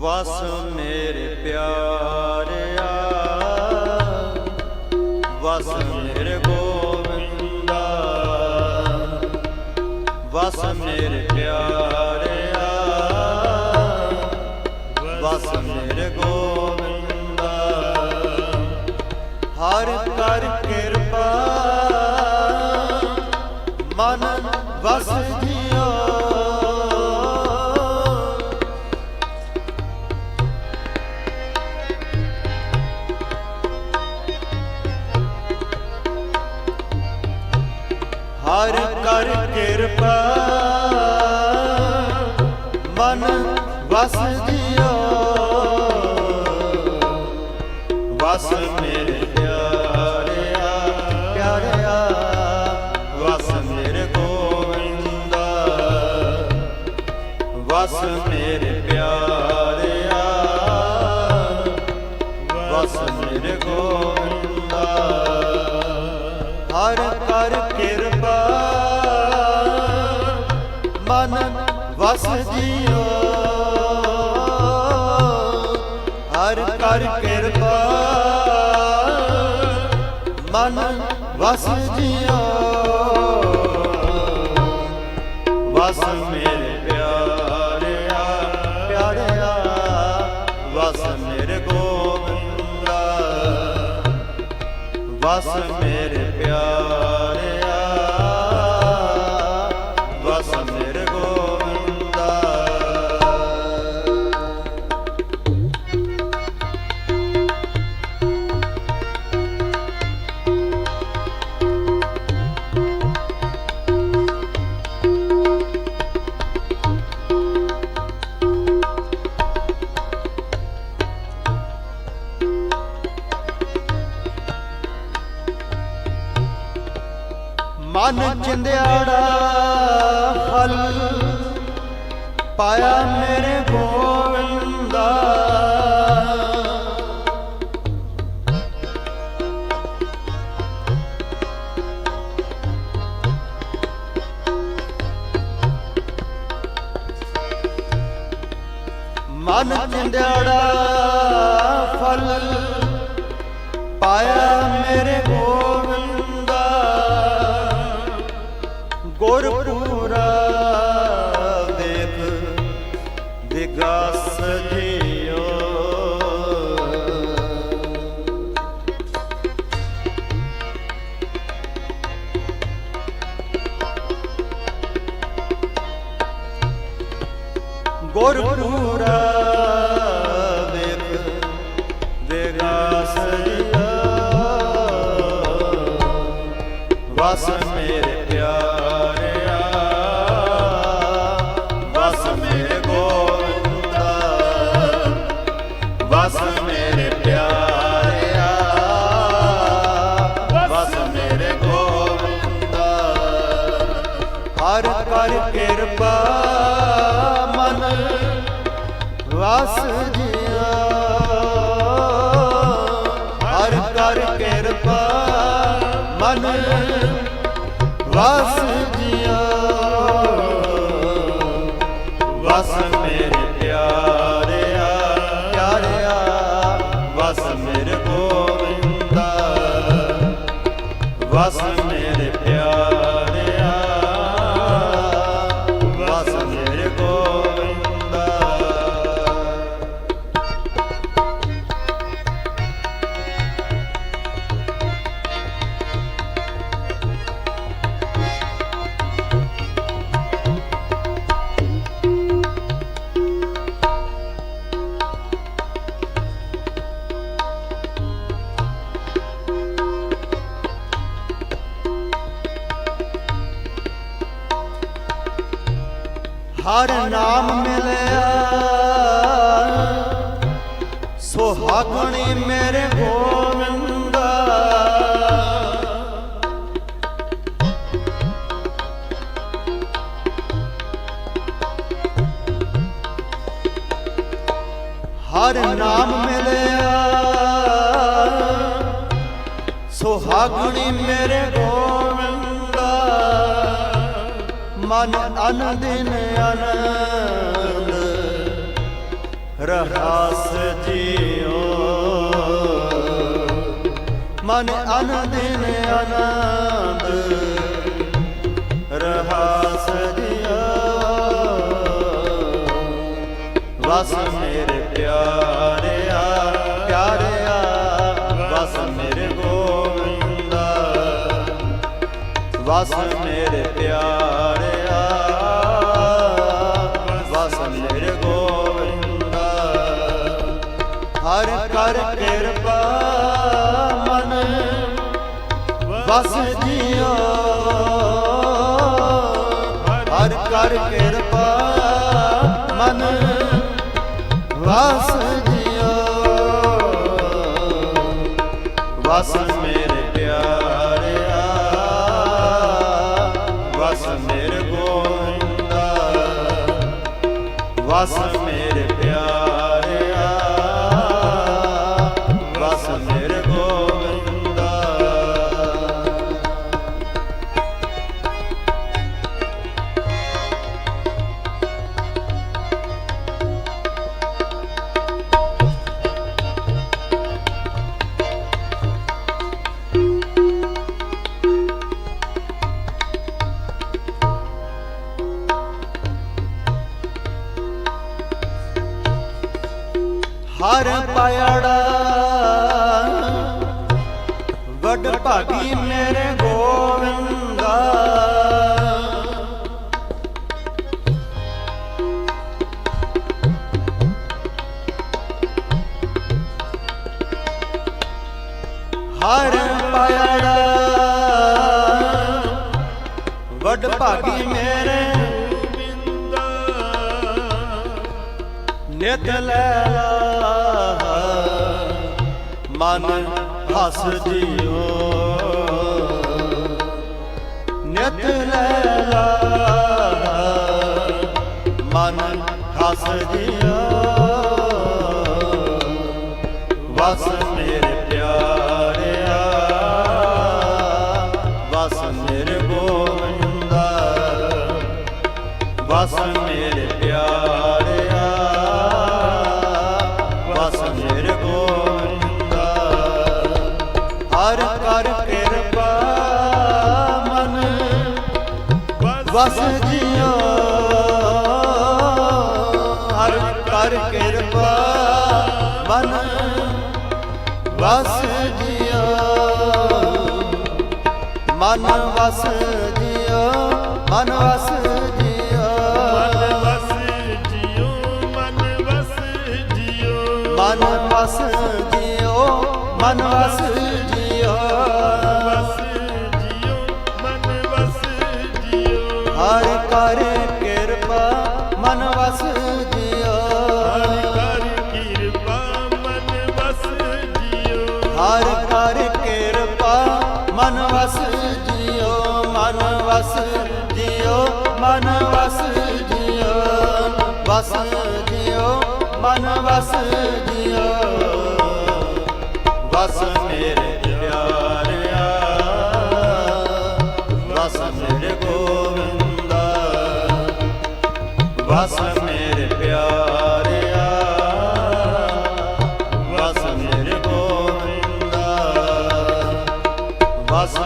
ਵਸ ਮੇਰੇ ਪਿਆਰਿਆ ਵਸ ਮੇਰੇ ਗੋਵਿੰਦਾ ਵਸ ਮੇਰੇ ਪਿਆਰਿਆ ਵਸ ਮੇਰੇ ਗੋ ਕਿਰਪਾ। ਮਨ ਵਸ ਜਿਓ ਵਸ ਮੇਰੇ ਪਿਆਰਿਆ। ਪਿਆਰਿਆ, ਵਸ ਮੇਰੇ ਗੋਵਿੰਦਾ। ਵਸ ਮੇਰੇ ਪਿਆਰਿਆ। ਵਸ ਮੇਰੇ ਗੋਵਿੰਦਾ। ਹਰ ਕਰ ਵਸ ਜਿਓ ਵਸ ਮੇਰੇ ਪਿਆਰਿਆ ਪਿਆਰਿਆ ਵਸ ਮੇਰੇ ਗੋਵਿੰਦਾ। ਵਸ ਮੇਰੇ ਪਿਆਰਿਆ। ਮਨ ਚਿੰਦਿਆੜਾ ਫਲ ਪਾਇਆ ਮੇਰੇ ਗੋਵਿੰਦਾ। ਮਨ ਚਿੰਦਿਆੜਾ ਵਸ ਮੇਰੇ ਪਿਆਰਿਆ ਵਸ ਮੇਰੇ ਗੋਵਿੰਦਾ ਵਸ ਮੇਰੇ ਪਿਆਰਿਆ ਵਸ ਮੇਰੇ ਗੋਵਿੰਦਾ। ਹਰ ਕਰ ਕਿਰਪਾ ਮਨ ਵਸ ਜਿਆ ਵਸ ਜਿਆ ਵਸ ਹਰ ਨਾਮ ਮਿਲਿਆ। ਸੁਹਾਗਣੀ ਮੇਰੇ ਗੋਵਿੰਦਾ। ਹਰ ਨਾਮ ਮਿਲਿਆ। ਸੁਹਾਗਣੀ ਮੇਰੇ ਗੋਵਿੰਦਾ। ਮਨ ਅਨ ਦਿਨ ਆਨੰਦ ਰਹਾਸ ਜੀਓ ਮਨ ਅਨੰਦਿਨ ਆਨੰਦ ਰਹਾਸ ਜੀਓ ਵਸ ਮੇਰੇ ਪਿਆਰਿਆ ਵਸ ਮੇਰੇ ਪਿਆਰਿਆ ਵਸ ਮੇਰੇ ਗੋਵਿੰਦਾ। ਹਰ ਕਰ ਕਿਰਪਾ ਮਨ ਵਸ ਜੀਓ ਹਰ ਕਰ ਕਿਰਪਾ ਮਨ ਵਸ ਵਸ ਮੇਰੇ ਪਾਇੜਾ। ਵੱਡ ਭਾਗੀ ਮੇਰੇ ਗੋਵਿੰਦਾ। ਹਰ ਪਾਇੜਾ। ਵੱਡ ਭਾਗੀ ਮੇਰੇ ਨਿਤ ਲੈਲਾ ਮਨ ਹਸ ਜੀਓ ਨਿਤ ਲੈਲਾ ਮਨ ਹਸ ਜੀਓ ਵਸ ਮੇਰੇ ਪਿਆਰਿਆ। ਵਸ ਮੇਰੇ ਗੋਵਿੰਦਾ ਵਸ ਮੇਰੇ ਬਸ ਜੀਓ ਹਰ ਕਰ ਕਿਰਪਾ ਮਨ ਵਸ ਜੀਓ ਮਨ ਵਸ ਜੀਓ ਮਨ ਵਸ ਜੀਓ ਮਨ ਵਸ ਜਿਉ ਮਨ ਵਸ ਜਿਉ ਮਨ ਵਸ ਜੀਓ, ਮਨ ਵਸ ਕਰ ਕਿਰਪਾ ਮਨ ਵਸ ਜੀਓ ਹਰਿ ਕਰ ਕਿਰਪਾ, ਮਨ ਵਸ ਜਿਉ। ਹਰ ਕਰ ਕਿਰਪਾ, ਮਨ ਵਸ ਜੀਓ ਮਨ ਵਸ ਜੀਓ ਮਨ ਵਸ ਜੀਓ ਵਸ ਜੀਓ ਮਨ ਵਸ ਜੀਓ ਵਸ ਮੇਰੇ ਵਸ ਮੇਰੇ ਪਿਆਰਿਆ ਵਸ ਮੇਰੇ ਗੋਵਿੰਦਾ ਵਸ